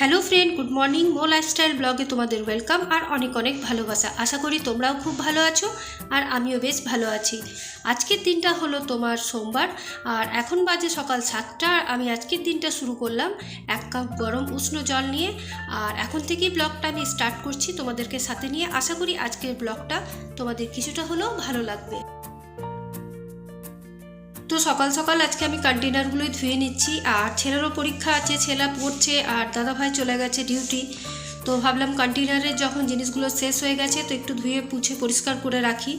Hello friend good morning মো lifestyle ব্লগে তোমাদের ওয়েলকাম আর অনেক অনেক ভালোবাসা। আশা করি তোমরাও খুব ভালো আছো আর আমিও বেশ ভালো আছি। আজকের দিনটা হলো তোমার সোমবার আর এখন বাজে সকাল সাতটা আর আমি আজকের দিনটা শুরু করলাম এক কাপ গরম উষ্ণ জল নিয়ে আর এখন থেকেই ব্লগটা আমি স্টার্ট করছি তোমাদেরকে সাথে নিয়ে। আশা করি আজকের ব্লগটা তোমাদের কিছুটা হলেও ভালো লাগবে। তো সকাল সকাল আজকে আমি কন্টেনারগুলোই ধুয়ে নিচ্ছি। আর ছেলেরও পরীক্ষা আছে, ছেলে পড়ছে, আর দাদাভাই চলে গেছে ডিউটি তো ভাবলাম কন্টেনারের যখন জিনিসগুলো শেষ হয়ে গেছে, তো একটু ধুয়ে পুছে পরিষ্কার করে রাখি।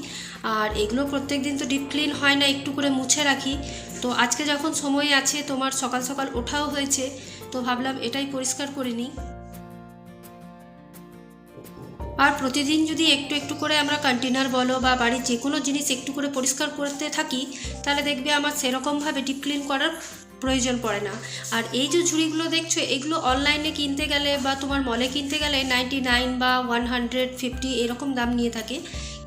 আর এগুলো প্রত্যেক দিন তো ডিপ ক্লিন হয় না, একটু করে মুছে রাখি। তো আজকে যখন সময় আছে, তোমার সকাল সকাল ওঠাও হয়েছে। তো ভাবলাম এটাই পরিষ্কার করে নিই। আর প্রতিদিন যদি একটু একটু করে আমরা কন্টেনার বলো বা বাড়ির যে কোনো জিনিস একটু করে পরিষ্কার করতে থাকি, তাহলে দেখবে আমার সেরকমভাবে ডিপ ক্লিন করার প্রয়োজন পড়ে না। আর এই যে ঝুড়িগুলো দেখছ, এগুলো অনলাইনে কিনতে গেলে বা তোমার মলে কিনতে গেলে নাইনটি নাইন বা ওয়ান হান্ড্রেড ফিফটি এরকম দাম নিয়ে থাকে।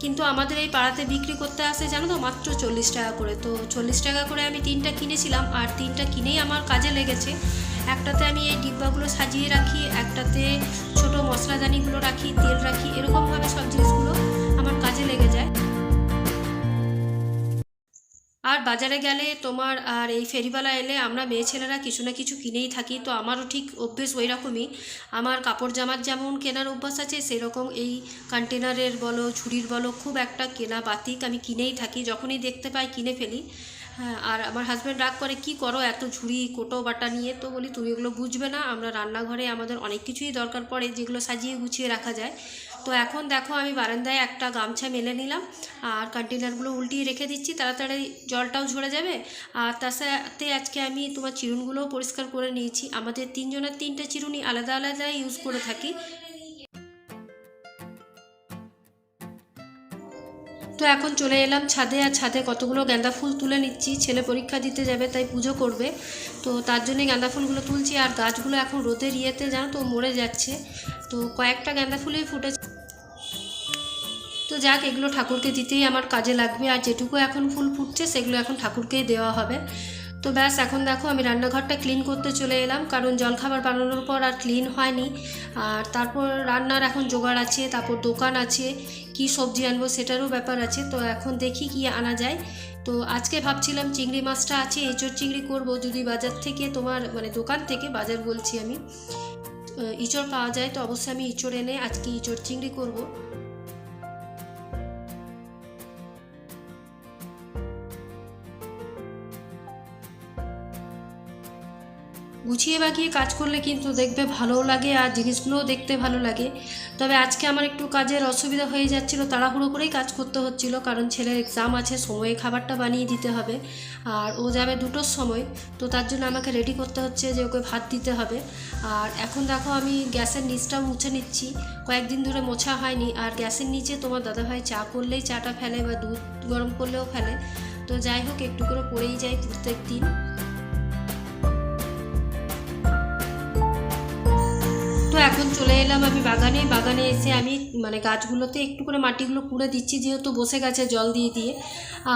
কিন্তু আমাদের এই পাড়াতে বিক্রি করতে আসে জানো তো মাত্র চল্লিশ টাকা করে। তো চল্লিশ টাকা করে আমি তিনটা কিনেছিলাম আর তিনটা কিনেই আমার কাজে লেগেছে। একটাতে আমি এই ডিব্বাগুলো সাজিয়ে রাখি, একটাতে মশলাদানিগুলো রাখি, তেল রাখি, এরকমভাবে সব জিনিসগুলো আমার কাজে লেগে যায়। আর বাজারে গেলে তোমার আর এই ফেরিওয়ালা এলে আমরা মেয়ে ছেলেরা কিছু না কিছু কিনেই থাকি, তো আমারও ঠিক অভ্যেস ওই রকমই আমার কাপড় জামার যেমন কেনার অভ্যাস আছে, সেরকম এই কন্টেনারের বলো, ছুরির বলো, খুব একটা কেনা বাতিক আমি কিনেই থাকি। যখনই দেখতে পাই, কিনে ফেলি। হ্যাঁ আর আমার হাজব্যান্ড রাগ করে, কি করো এত ঝুড়ি, কোটো, বাটা নিয়ে? তো বলি, তুমি এগুলো বুঝবে না, আমরা রান্নাঘরে আমাদের অনেক কিছুই দরকার পড়ে, যেগুলো সাজিয়ে গুছিয়ে রাখা যায়। তো এখন দেখো, আমি বারান্দায় একটা গামছা মেলে নিলাম, আর কন্টেনারগুলো উল্টিয়ে রেখে দিচ্ছি, তাড়াতাড়ি জলটাও ঝরে যাবে। আর তার সাথে আজকে আমি তোমার চিরুনগুলোও পরিষ্কার করে নিয়েছি। আমাদের তিনজনের তিনটে চিরুনি আলাদা আলাদা ইউজ করে থাকি। তো এখন চলে এলাম ছাদে, আর ছাদে কতগুলো গাঁদা ফুল তুলে নিচ্ছি। ছেলে পরীক্ষা দিতে যাবে, তাই পুজো করবে। তো তার জন্যে গাঁদা ফুলগুলো তুলছি, আর গাছগুলো এখন রোদের ইয়েতে, জানো তো, মরে যাচ্ছে। তো কয়েকটা গাঁদা ফুলই ফুটেছে। তো যাক, এগুলো ঠাকুরকে দিতেই আমার কাজে লাগবে। আর যেটুকু এখন ফুল ফুটছে, সেগুলো এখন ঠাকুরকেই দেওয়া হবে। তো ব্যাস, এখন দেখো, আমি রান্নাঘরটা ক্লিন করতে চলে এলাম। কারণ জলখাবার বানানোর পর আর ক্লিন হয়নি। আর তারপর রান্নার এখন জোগাড় আছে, তারপর দোকান আছে। কি সবজি আনব সেটারও ব্যাপার আছে। তো এখন দেখি কি আনা যায়। তো আজকে ভাবছিলাম চিংড়ি মাছটা আছে, এঁচড় চিংড়ি করব। যদি বাজার থেকে তোমার মানে দোকান থেকে বাজার বলছি আমি ইঁচড় পাওয়া যায়। তো অবশ্যই আমি ইঁচড় এনে আজকে ইঁচড় চিংড়ি করব। গুছিয়ে বাগিয়ে কাজ করলে কিন্তু দেখবে ভালোও লাগে আর জিনিসগুলোও দেখতে ভালো লাগে। তবে আজকে আমার একটু কাজের অসুবিধা হয়ে যাচ্ছিল, তাড়াহুড়ো করেই কাজ করতে হচ্ছিল, কারণ ছেলের এক্সাম আছে, সময়ে খাবারটা বানিয়ে দিতে হবে। আর ও যাবে দুটোর সময়, তো তার জন্য আমাকে রেডি করতে হচ্ছে যে ওকে ভাত দিতে হবে। আর এখন দেখো আমি গ্যাসের নিচটাও মুছে নিচ্ছি, কয়েকদিন ধরে মোছা হয়নি। আর গ্যাসের নিচে তোমার দাদাভাই চা করলেই চাটা ফেলে বা দুধ গরম করলেও ফেলে। তো যাই হোক, একটু করে পড়েই যায় প্রত্যেক দিন এখন চলে এলাম আমি বাগানে। বাগানে এসে আমি মানে গাছগুলোতে একটু করে মাটিগুলো কুড়ে দিচ্ছি যেহেতু বসে গেছে জল দিয়ে দিয়ে।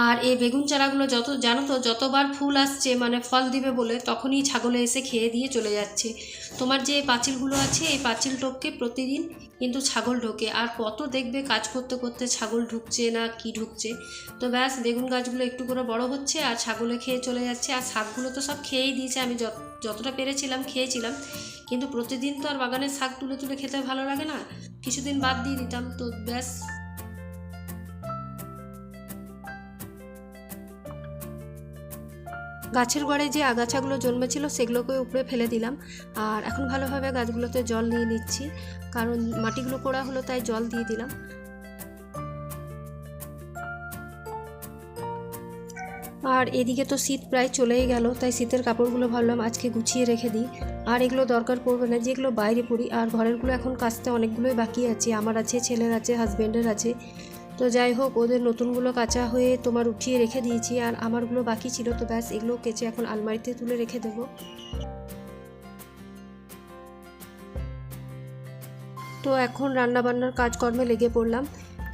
আর এই বেগুন চারাগুলো যত, জানো তো, যতবার ফুল আসছে মানে ফল দিবে বলে, তখনই ছাগলে এসে খেয়ে দিয়ে চলে যাচ্ছে। তোমার যে পাঁচিলগুলো আছে, এই পাঁচিল টপকে প্রতিদিন কিন্তু ছাগল ঢোকে। আর কত দেখবে কাজ করতে করতে ছাগল ঢুকছে না কি ঢুকছে। তো ব্যাস, বেগুন গাছগুলো একটু করে বড় হচ্ছে আর ছাগলে খেয়ে চলে যাচ্ছে। আর শাকগুলো তো সব খেয়েই দিয়েছে, আমি যত, যতটা পেরেছিলাম, খেয়েছিলাম। কিন্তু প্রতিদিন তো আর বাগানের শাক তুলে তুলে খেতে ভালো লাগে না? কিছুদিন বাদ দিয়ে দিতাম, তো ব্যাস। গাছের গড়ে যে আগাছাগুলো জন্মেছিল, সেগুলোকে উপরে ফেলে দিলাম। আর এখন ভালোভাবে গাছগুলোতে জল নিয়ে নিচ্ছি। কারণ মাটিগুলো কোড়া হলো, তাই জল দিয়ে দিলাম। আর এদিকে তো শীত প্রায় চলেই গেল, তাই শীতের কাপড়গুলো ভাবলাম আজকে গুছিয়ে রেখে দিই। আর এগুলো দরকার পড়বে না, যেগুলো বাইরে পড়ি। আর ঘরেরগুলো এখন কাচতে অনেকগুলোই বাকি আছে, আমার আছে, ছেলের আছে হাজব্যান্ডের আছে। তো যাই হোক, ওদের নতুনগুলো কাঁচা হয়ে তোমার উঠিয়ে রেখে দিয়েছি, আর আমারগুলো বাকি ছিল, তো ব্যাস এগুলো কেচে এখন আলমারিতে তুলে রেখে দেবো। তো এখন রান্নাবান্নার কাজকর্মে লেগে পড়লাম।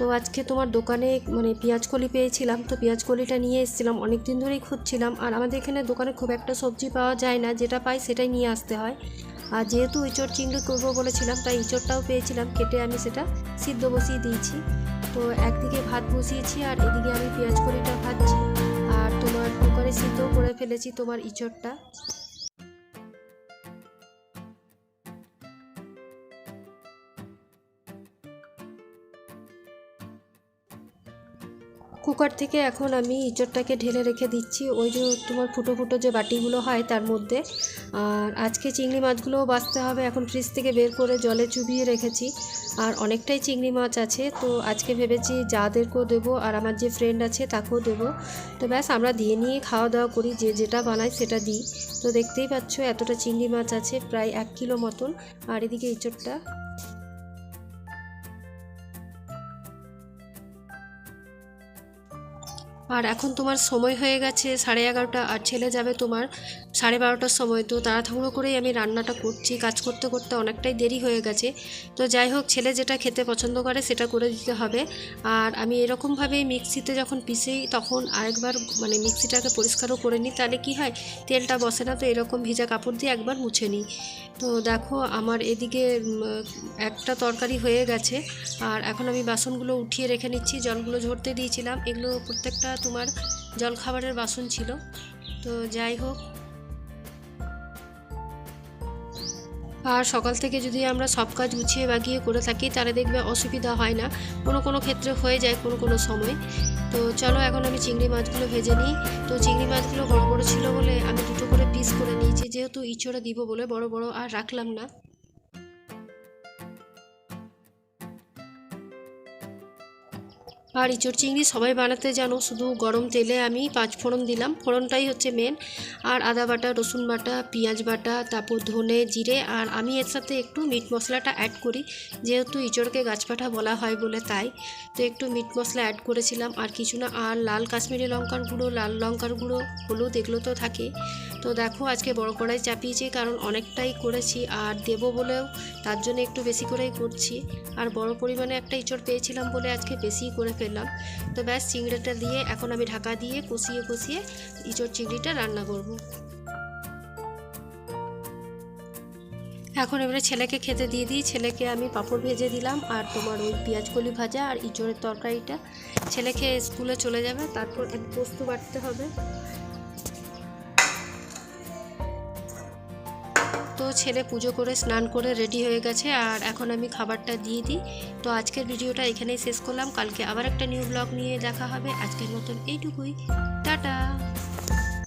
তো আজকে তোমার দোকানে মানে পেঁয়াজ কলি পেয়েছিলাম, তো পেঁয়াজ কলিটা নিয়ে এসেছিলাম। অনেক দিন ধরেই খুঁজছিলাম আর আমাদের এখানে দোকানে খুব একটা সবজি পাওয়া যায় না, যেটা পাই সেটাই নিয়ে আসতে হয়। আর যেহেতু ইঁচড় চিংড়ি করব বলেছিলাম, তাই ইঁচড়টাও পেয়েছিলাম, কেটে আমি সেটা সিদ্ধ বসিয়ে দিয়েছি। তো একদিকে ভাত বসিয়েছি আর এদিকে আমি পেঁয়াজ কড়িটা ভাজছি। আর তোমার কুকারে সিদ্ধও করে ফেলেছি তোমার ইঁচড়টা। কুকার থেকে এখন আমি ইঁচড়টাকে ঢেলে রেখে দিচ্ছি। ওই যে তোমার ফুটো ফুটো যে বাটিগুলো হয় তার মধ্যে। আর আজকে চিংড়ি মাছগুলোও বাঁচতে হবে। এখন ফ্রিজ থেকে বের করে জলে চুবিয়ে রেখেছি। আর অনেকটাই চিংড়ি মাছ আছে। তো আজকে ভেবেছি যাদেরকেও দেবো আর আমার যে ফ্রেন্ড আছে তাকেও দেবো। তো ব্যাস, আমরা দিয়ে নিয়ে খাওয়া দাওয়া করি। যে যেটা বানাই সেটা দিই। তো দেখতেই পাচ্ছ, এতটা চিংড়ি মাছ আছে, প্রায় এক কিলো মতন। আর এদিকে ইঁচড়টা আর এখন তোমার সময় হয়ে গেছে, সাড়ে এগারোটা, আর ছেলে যাবে তোমার সাড়ে বারোটার সময়। তো তাড়াহুড়ো করেই আমি রান্নাটা করছি, কাজ করতে করতে অনেকটাই দেরি হয়ে গেছে। তো যাই হোক, ছেলে যেটা খেতে পছন্দ করে সেটা করে দিতে হবে। আর আমি এরকমভাবেই মিক্সিতে যখন পিসেই তখন আরেকবার মানে মিক্সিটাকে পরিষ্কারও করে নিই। তাহলে কি হয়, তেলটা বসে না, তো এরকম ভিজা কাপড় দিয়ে একবার মুছে নিই। তো দেখো, আমার এদিকে একটা তরকারি হয়ে গেছে। আর এখন আমি বাসনগুলো উঠিয়ে রেখে নিচ্ছি, জলগুলো ঝরতে দিয়েছিলাম। এগুলো প্রত্যেকটা তোমার জল খাবারের বাসন ছিল। তো যাই হোক। আর সকাল থেকে যদি আমরা সব কাজ গুছিয়ে বাগিয়ে করে থাকি, তাহলে দেখবে অসুবিধা হয় না। কোনো কোনো ক্ষেত্রে হয়ে যায় কোনো কোনো সময়। তো চলো, এখন আমি চিংড়ি মাছগুলো ভেজে নিই। তো চিংড়ি মাছগুলো বড় বড় ছিল বলে আমি দুটো করে পিস করে নিয়েছি। যেহেতু ইঁচড়ে দিব বলে বড় বড় আর রাখলাম না। আর ইঁচড় চিংড়ি সবাই বানাতে জানো, শুধু গরম তেলে আমি পাঁচ ফোড়ন দিলাম। ফোড়নটাই হচ্ছে মেন আর আদা বাটা, রসুন বাটা, পেঁয়াজ বাটা, তারপর ধনে জিরে, আর আমি এর সাথে একটু মিট মশলাটা অ্যাড করি। যেহেতু ইঁচড়কে গাছপাঠা বলা হয় বলে তাই, তো একটু মিট মশলা অ্যাড করেছিলাম। আর কিছু না, আর লাল কাশ্মীরি লঙ্কার গুঁড়ো, লাল লঙ্কার গুঁড়ো, হলুদ এগুলো তো থাকে। তো দেখো আজকে বড় কড়াই চাপিয়েছি, কারণ অনেকটাই করেছি আর দেবো বলেও তার জন্য একটু বেশি করেই করছি। আর বড় পরিমাণে একটা ইঁচড় পেয়েছিলাম বলে আজকে বেশিই করে ফেললাম। তো ব্যাস, চিংড়িটা দিয়ে এখন আমি ঢাকা দিয়ে কষিয়ে কষিয়ে ইঁচড় চিংড়িটা রান্না করব। এখন এবারে ছেলেকে খেতে দিয়ে দিই। ছেলেকে আমি পাঁপড় ভেজে দিলাম আর তোমার ওই পেঁয়াজ কলি ভাজা আর ইঁচড়ের তরকারিটা। ছেলেকে স্কুলে চলে যাবে, তারপর পোস্ত বাটতে হবে। তো ছেলে পুজো করে স্নান করে রেডি হয়ে গেছে আর এখন আমি খাবারটা দিয়ে দিই। তো আজকের ভিডিওটা এখানেই শেষ করলাম। কালকে আবার একটা নিউ ব্লগ নিয়ে দেখা হবে। আজকের মতন এইটুকুই। টাটা!